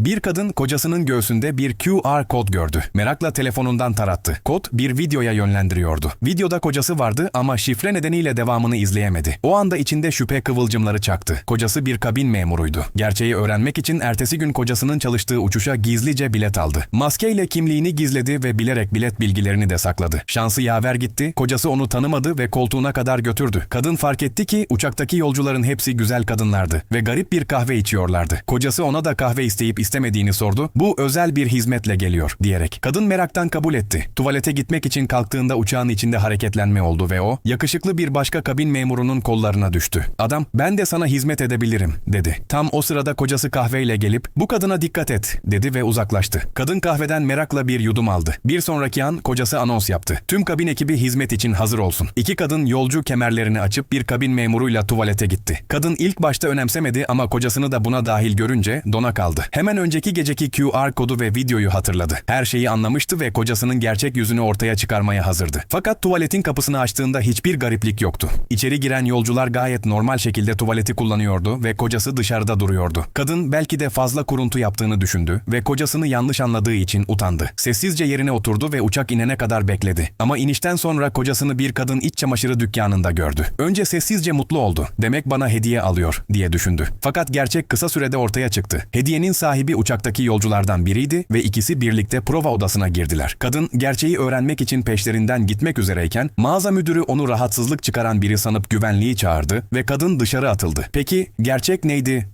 Bir kadın kocasının göğsünde bir QR kod gördü. Merakla telefonundan tarattı. Kod bir videoya yönlendiriyordu. Videoda kocası vardı ama şifre nedeniyle devamını izleyemedi. O anda içinde şüphe kıvılcımları çaktı. Kocası bir kabin memuruydu. Gerçeği öğrenmek için ertesi gün kocasının çalıştığı uçuşa gizlice bilet aldı. Maskeyle kimliğini gizledi ve bilerek bilet bilgilerini de sakladı. Şansı yaver gitti, kocası onu tanımadı ve koltuğuna kadar götürdü. Kadın fark etti ki uçaktaki yolcuların hepsi güzel kadınlardı ve garip bir kahve içiyorlardı. Kocası ona da kahve isteyip istemediğini sordu. Bu özel bir hizmetle geliyor diyerek. Kadın meraktan kabul etti. Tuvalete gitmek için kalktığında uçağın içinde hareketlenme oldu ve o yakışıklı bir başka kabin memurunun kollarına düştü. Adam ben de sana hizmet edebilirim dedi. Tam o sırada kocası kahveyle gelip bu kadına dikkat et dedi ve uzaklaştı. Kadın kahveden merakla bir yudum aldı. Bir sonraki an kocası anons yaptı. Tüm kabin ekibi hizmet için hazır olsun. İki kadın yolcu kemerlerini açıp bir kabin memuruyla tuvalete gitti. Kadın ilk başta önemsemedi ama kocasını da buna dahil görünce dona kaldı. Hemen önceki geceki QR kodu ve videoyu hatırladı. Her şeyi anlamıştı ve kocasının gerçek yüzünü ortaya çıkarmaya hazırdı. Fakat tuvaletin kapısını açtığında hiçbir gariplik yoktu. İçeri giren yolcular gayet normal şekilde tuvaleti kullanıyordu ve kocası dışarıda duruyordu. Kadın belki de fazla kuruntu yaptığını düşündü ve kocasını yanlış anladığı için utandı. Sessizce yerine oturdu ve uçak inene kadar bekledi. Ama inişten sonra kocasını bir kadın iç çamaşırı dükkanında gördü. Önce sessizce mutlu oldu. Demek bana hediye alıyor diye düşündü. Fakat gerçek kısa sürede ortaya çıktı. Hediyenin sahibi uçaktaki yolculardan biriydi ve ikisi birlikte prova odasına girdiler. Kadın gerçeği öğrenmek için peşlerinden gitmek üzereyken mağaza müdürü onu rahatsızlık çıkaran biri sanıp güvenliği çağırdı ve kadın dışarı atıldı. Peki gerçek neydi?